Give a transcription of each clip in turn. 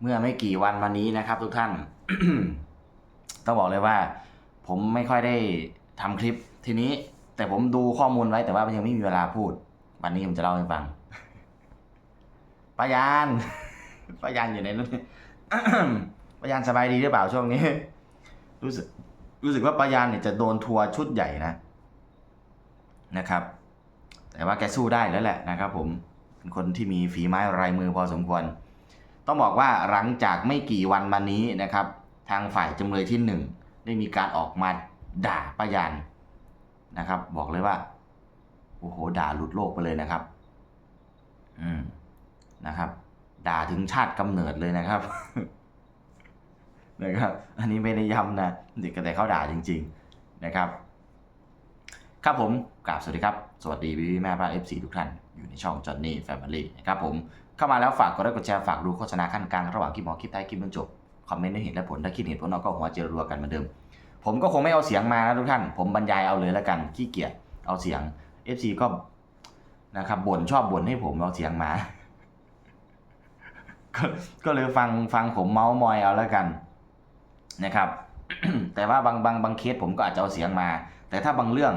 เมื่อไม่กี่วันมานี้นะครับ ทุกท่าน ต้องบอกเลยว่า ผมไม่ค่อยได้ทำคลิปทีนี้ แต่ผมดูข้อมูลไว้แต่ว่ายังไม่มีเวลาพูด วันนี้ผมจะเล่าให้ฟังปายานปายานอยู่ในนู้นปายานสบายดีหรือเปล่าช่วงนี้ รู้สึก รู้สึกว่าปายานเนี่ยจะโดนทัวร์ชุดใหญ่นะนะครับ แต่ว่าแกสู้ได้แล้วแหละนะครับ ผมเป็นคนที่มีฝีไม้ลายมือพอสมควร ต้องบอกว่าหลังจากไม่กี่วันมานี้นะครับ ทางฝ่ายจำเลยที่หนึ่งได้มีการออกมาด่าป้ายานนะครับ บอกเลยว่าโอ้โหด่าหลุดโลกไปเลยนะครับ อืมนะครับ ด่าถึงชาติกำเนิดเลยนะครับนะครับ อันนี้ไม่ได้ย้ำนะเด็กแต่เขาด่าจริง ๆนะครับ ครับผมกราบสวัสดีครับ สวัสดีพี่แม่ป้าเอฟซีทุกท่าน อยู่ในช่องจอห์นนี่แฟมิลี่นะครับผม เข้ามาแล้วฝากกดไลค์กดแชร์ฝากดูโฆษณาขั้นกลางระหว่างคลิปหมอคลิปท้ายคลิปจนจบคอมเมนต์ด้วยเหตุและผลถ้าคิดเห็นผลเราก็หัวเจรรัวกันเหมือนเดิม ผมก็คงไม่เอาเสียงมานะทุกท่าน ผมบรรยายเอาเลยแล้วกันขี้เกียจเอาเสียง FC ก็นะครับบ่นชอบบ่นให้ผมเอาเสียงมาก็เลยฟังฟังผมเมาส์มอยเอาแล้วกันนะครับ แต่ว่าบางบางบางเคสผมก็อาจจะเอาเสียงมา แต่ถ้าบางเรื่อง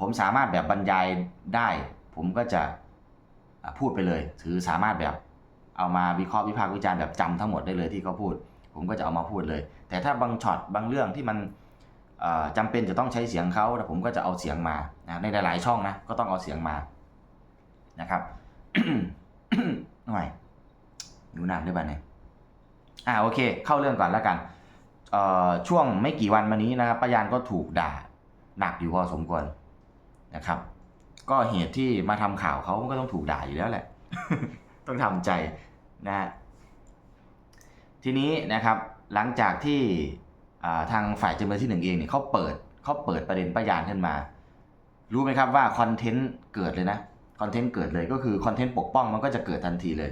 ผมสามารถแบบบรรยายได้ ผมก็จะ พูดไปเลย ถือสามารถแบบเอามาวิเคราะห์วิพากษ์วิจารณ์แบบจำทั้งหมดได้เลยที่เขาพูด ผมก็จะเอามาพูดเลย แต่ถ้าบางช็อตบางเรื่องที่มันเอ่อจำเป็นจะต้องใช้เสียงเขาผมก็จะเอาเสียงมาในหลายๆช่องนะก็ต้องเอาเสียงมานะครับหน่อยดูหนักด้วยบ้านเนี่ยอ่าโอเค เข้าเรื่องก่อนแล้วกันช่วงไม่กี่วันมานี้นะครับป้ายานก็ถูกด่าหนักอยู่พอสมควรนะครับ ก็เหตุที่มาทำข่าวเขาก็ต้องถูกด่าอยู่แล้วแหละ ต้องทำใจนะฮะทีนี้นะครับหลังจากที่ทางฝ่ายจำเลยที่หนึ่งเองเนี่ยเขาเปิดเขาเปิดประเด็นป้ายานขึ้นมา รู้ไหมครับว่าคอนเทนต์เกิดเลยนะคอนเทนต์เกิดเลยก็คือคอนเทนต์ปกป้องมันก็จะเกิดทันทีเลย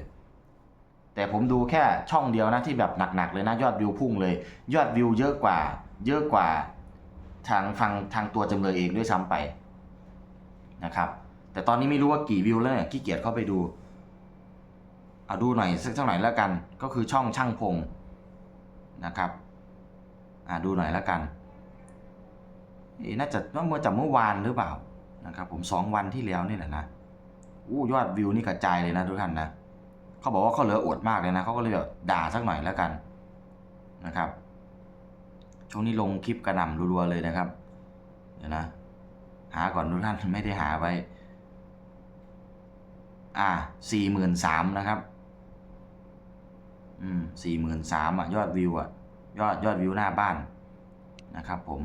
แต่ผมดูแค่ช่องเดียวนะที่แบบหนักๆเลยนะยอดวิวพุ่งเลย ยอดวิวเยอะกว่า เยอะกว่าทางฟังทางตัวจำเลยเองด้วยซ้ำไป นะครับ แต่ตอนนี้ไม่รู้ว่ากี่วิวแล้วเนี่ยขี้เกียจเข้าไปดูเอาดูหน่อยสักเท่าไหร่แล้วกัน ก็คือช่องช่างพงนะครับอ่าดูหน่อยแล้วกันน่าจะเมื่อจากเมื่อวานหรือเปล่านะครับ ผมสองวันที่แล้วนี่แหละนะอู้ยอดวิวนี่กระจายเลยนะทุกท่านนะเขาบอกว่าเขาเหลืออดมากเลยนะเขาก็เลยแบบด่าสักหน่อยแล้วกันนะครับช่วงนี้ลงคลิปกระหน่ำรัวๆเลยนะครับ เดี๋ยวนะ หาก่อนทุกท่านไม่ได้หาไว้ อ่าสี่หมื่นสามนะครับ อืมสี่หมื่นสามอะ ยอดวิวอะ ยอดยอดวิวหน้าบ้านนะครับ ผม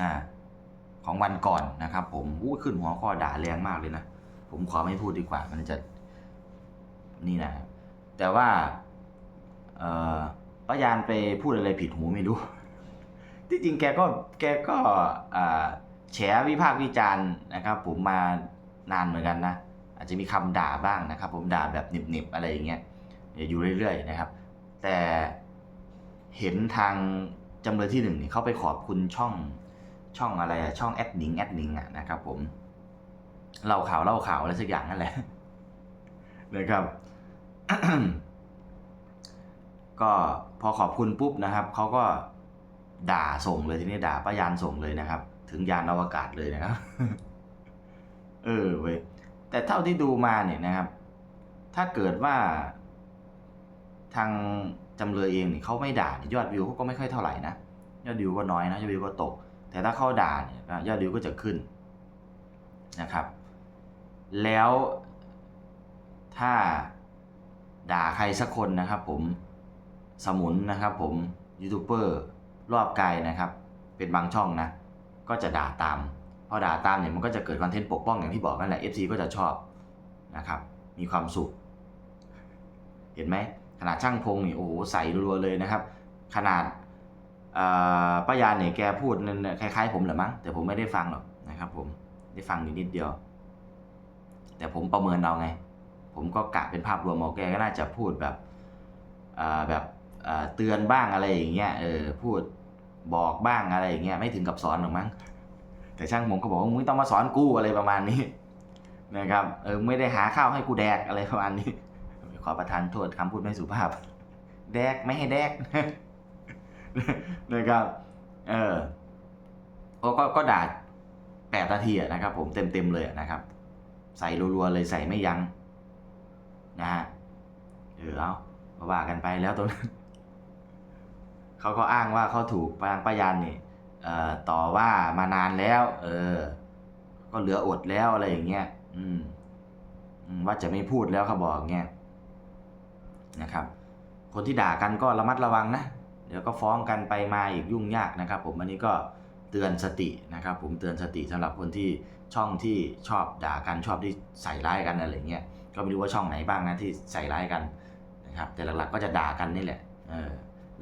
อ่า ของวันก่อนนะครับ ผมอู้ขึ้นหัวข้อด่าแรงมากเลยนะ ผมขอไม่พูดดีกว่า มันจะ นี่นะแต่ว่า เอ่อปยานไปพูดอะไรผิดหูไม่รู้ ที่จริงแกก็แกก็อ่า แฉวิพากษ์วิจารณ์นะครับ ผมมานานเหมือนกันนะอาจจะมีคำด่าบ้างนะครับ ผมด่าแบบหนิบๆอะไรอย่างเงี้ยอยู่เรื่อย ๆ นะครับ แต่เห็นทางจำเลยที่หนึ่งเนี่ยเขาไปขอบคุณช่องช่องอะไรอะช่องแอดนิงแอดนิงอะนะครับ ผมเล่าข่าวเล่าข่าวอะไรสักอย่างนั่นแหละนะครับก็พอขอบคุณปุ๊บนะครับเขาก็ด่าส่งเลยทีนี้ด่าป้ายานส่งเลยนะครับ ถึงยานอวกาศเลยนะครับ เออเว้ยแต่เท่าที่ดูมาเนี่ยนะครับ ถ้าเกิดว่า ทางจำเลยเองเนี่ยเขาไม่ด่าเนี่ยยอดวิวเขาก็ไม่ค่อยเท่าไหร่นะยอดวิวก็น้อยนะยอดวิวก็ตก แต่ถ้าเขาด่าเนี่ยยอดวิวก็จะขึ้นนะครับ แล้วถ้าด่าใครสักคนนะครับผมสมุนนะครับผมยูทูบเบอร์รอบกายนะครับ เป็นบางช่องนะ ก็จะด่าตาม พอด่าตามเนี่ยมันก็จะเกิดคอนเทนต์ปกป้องอย่างที่บอกนั่นแหละ FC ก็จะชอบนะครับ มีความสุข เห็นไหมขนาดช่างพงนี่โอ้โหใส่รัวเลยนะครับ ขนาดอ่อป้ายานเนี่ยแกพูดนั่นคล้ายๆ ผมเหรือมั้งแต่ผมไม่ได้ฟังหรอกนะครับ ผมได้ฟังอยู่นิดเดียว แต่ผมประเมินเอาไง ผมก็กะเป็นภาพรวมเอาแกก็น่าจะพูดแบบอ่าแบบอ่าเตือนบ้างอะไรอย่างเงี้ยเออพูด บอกบ้างอะไรอย่างเงี้ยไม่ถึงกับสอนหรอกมั้งแต่ช่างผมก็บอกว่ามึงไม่ต้องมาสอนกูอะไรประมาณนี้นะครับเออไม่ได้หาข้าวให้กูแดกอะไรประมาณนี้ ขอประทานโทษคำพูดไม่สุภาพ แดกไม่ให้แดกนะครับเออก็ก็ก็ด่าแปดนาทีนะครับผมเต็มเต็มเลยนะครับ ใส่รัวๆเลยใส่ไม่ยั้งนะฮะเออเอาว่ากันไปแล้วตรงนั้น เขาก็อ้างว่าเขาถูกปางปายันนี่ต่อว่ามานานแล้ว เออ ก็เหลืออดแล้วอะไรอย่างเงี้ยอืมว่าจะไม่พูดแล้วเขาบอกเงี้ยนะครับ คนที่ด่ากันก็ระมัดระวังนะ เดี๋ยวก็ฟ้องกันไปมาอีกยุ่งยากนะครับ ผมอันนี้ก็เตือนสตินะครับ ผมเตือนสติสำหรับคนที่ช่องที่ชอบด่ากันชอบที่ใส่ร้ายกันอะไรเงี้ยก็ไม่รู้ว่าช่องไหนบ้างนะที่ใส่ร้ายกันนะครับ แต่หลักๆก็จะด่ากันนี่แหละ เออ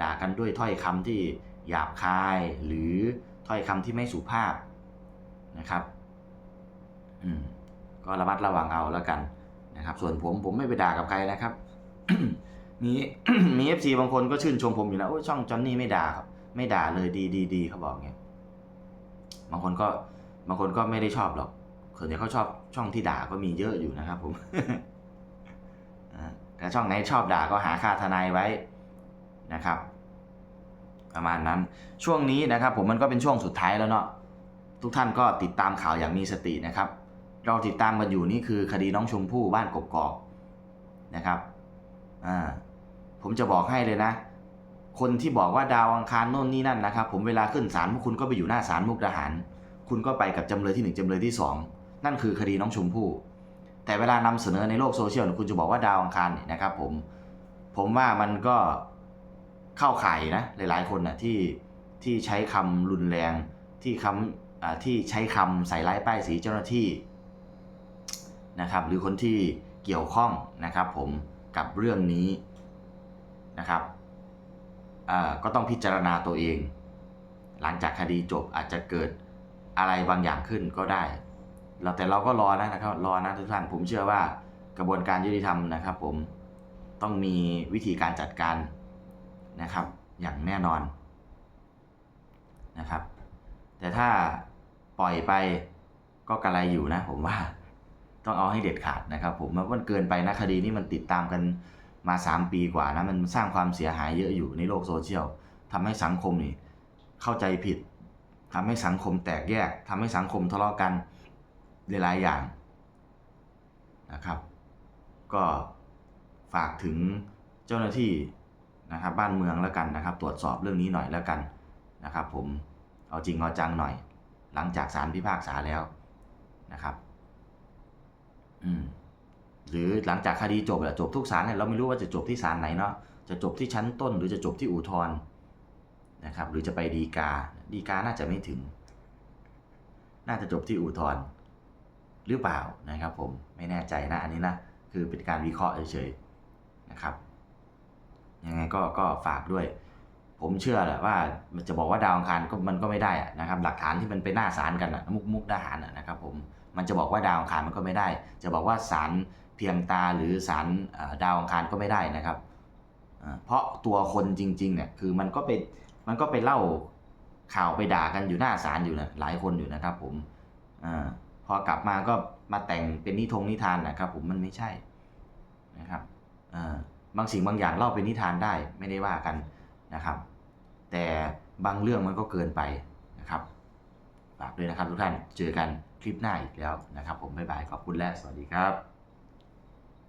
ด่ากันด้วยถ้อยคำที่หยาบคาย หรือถ้อยคำที่ไม่สุภาพนะครับ อืมก็ระมัดระวังเอาแล้วกันนะครับ ส่วนผมผมไม่ไปด่ากับใครนะครับ มีมีเอฟซีบางคนก็ชื่นชมผมอยู่นะโอ้ช่องจอนนี่ไม่ด่าครับ ไม่ด่าเลยดีดีดีเขาบอกเงี้ยบางคนก็บางคนก็ไม่ได้ชอบหรอกส่วนใหญ่เขาชอบช่องที่ด่าก็มีเยอะอยู่นะครับผมแต่ช่องไหนชอบด่าก็หาค่าทนายไว้ นะครับ ประมาณนั้นช่วงนี้นะครับ ผมมันก็เป็นช่วงสุดท้ายแล้วเนาะทุกท่านก็ติดตามข่าวอย่างมีสตินะครับ เราติดตามกันอยู่นี่คือคดีน้องชมพู่บ้านกกอกนะครับอ่าผมจะบอกให้เลยนะ คนที่บอกว่าดาวอังคารโน่นนี่นั่นนะครับ ผมเวลาขึ้นศาลพวกคุณก็ไปอยู่หน้าศาลมุกดาหาร คุณก็ไปกับจำเลยที่หนึ่งจำเลยที่สองนั่นคือคดีน้องชมพู่แต่เวลานำเสนอในโลกโซเชียลคุณจะบอกว่าดาวอังคารเนี่ยนะครับ ผมผมว่ามันก็ เข้าข่ายนะหลายๆคนนะที่ที่ใช้คำรุนแรงที่คำที่ใช้คำใส่ร้ายป้ายสีเจ้าหน้าที่นะครับหรือคนที่เกี่ยวข้องนะครับผมกับเรื่องนี้นะครับก็ต้องพิจารณาตัวเอง หลังจากคดีจบอาจจะเกิดอะไรบางอย่างขึ้นก็ได้เราแต่เราก็รอนะนะครับรอนะทุกท่านผมเชื่อว่ากระบวนการยุติธรรมนะครับ ผมต้องมีวิธีการจัดการ นะครับ อย่างแน่นอนนะครับ แต่ถ้าปล่อยไปก็กระไรอยู่นะผมว่าต้องเอาให้เด็ดขาดนะครับ ผมมันเกินไปนะคดีนี้มันติดตามกันมา 3 ปีกว่านะมันสร้างความเสียหายเยอะอยู่ในโลกโซเชียลทำให้สังคมนี่เข้าใจผิดทำให้สังคมแตกแยกทำให้สังคมทะเลาะกันหลายๆอย่างนะครับ ก็ฝากถึงเจ้าหน้าที่ นะครับบ้านเมืองแล้วกันนะครับ ตรวจสอบเรื่องนี้หน่อยแล้วกันนะครับ ผมเอาจริงเอาจังหน่อย หลังจากศาลพิพากษาแล้วนะครับ อืมหรือหลังจากคดีจบอะจบทุกศาลเนี่ยเราไม่รู้ว่าจะจบที่ศาลไหนเนาะจะจบที่ชั้นต้น หรือจะจบที่อุทธรณ์นะครับ หรือจะไปดีกาดีกาน่าจะไม่ถึง น่าจะจบที่อุทธรณ์หรือเปล่านะครับ ผมไม่แน่ใจนะอันนี้นะคือเป็นการวิเคราะห์เฉยๆนะครับ ยังไงก็ก็ฝากด้วย ผมเชื่อแหละว่ามันจะบอกว่าดาวอังคารก็มันก็ไม่ได้นะครับ หลักฐานที่มันไปหน้าศาลกันอะมุกมุกดาหารนะครับผมมันจะบอกว่าดาวอังคารมันก็ไม่ได้ จะบอกว่าศาลเพียงตาหรือศาลดาวอังคารก็ไม่ได้นะครับเพราะตัวคนจริงๆเนี่ยคือมันก็ไปมันก็ไปเล่าข่าวไปด่ากันอยู่หน้าศาลอยู่นะหลายคนอยู่นะครับ ผมอพอกลับมาก็มาแต่งเป็นนิทงนิทานนะครับ ผมมันไม่ใช่นะครับอ่า บางสิ่งบางอย่างเล่าเป็นนิทานได้ไม่ได้ว่ากันนะครับ แต่บางเรื่องมันก็เกินไปนะครับฝากด้วยนะครับทุกท่านเจอกันคลิปหน้าอีกแล้วนะครับ ผมบ๊ายบายขอบคุณและสวัสดีครับ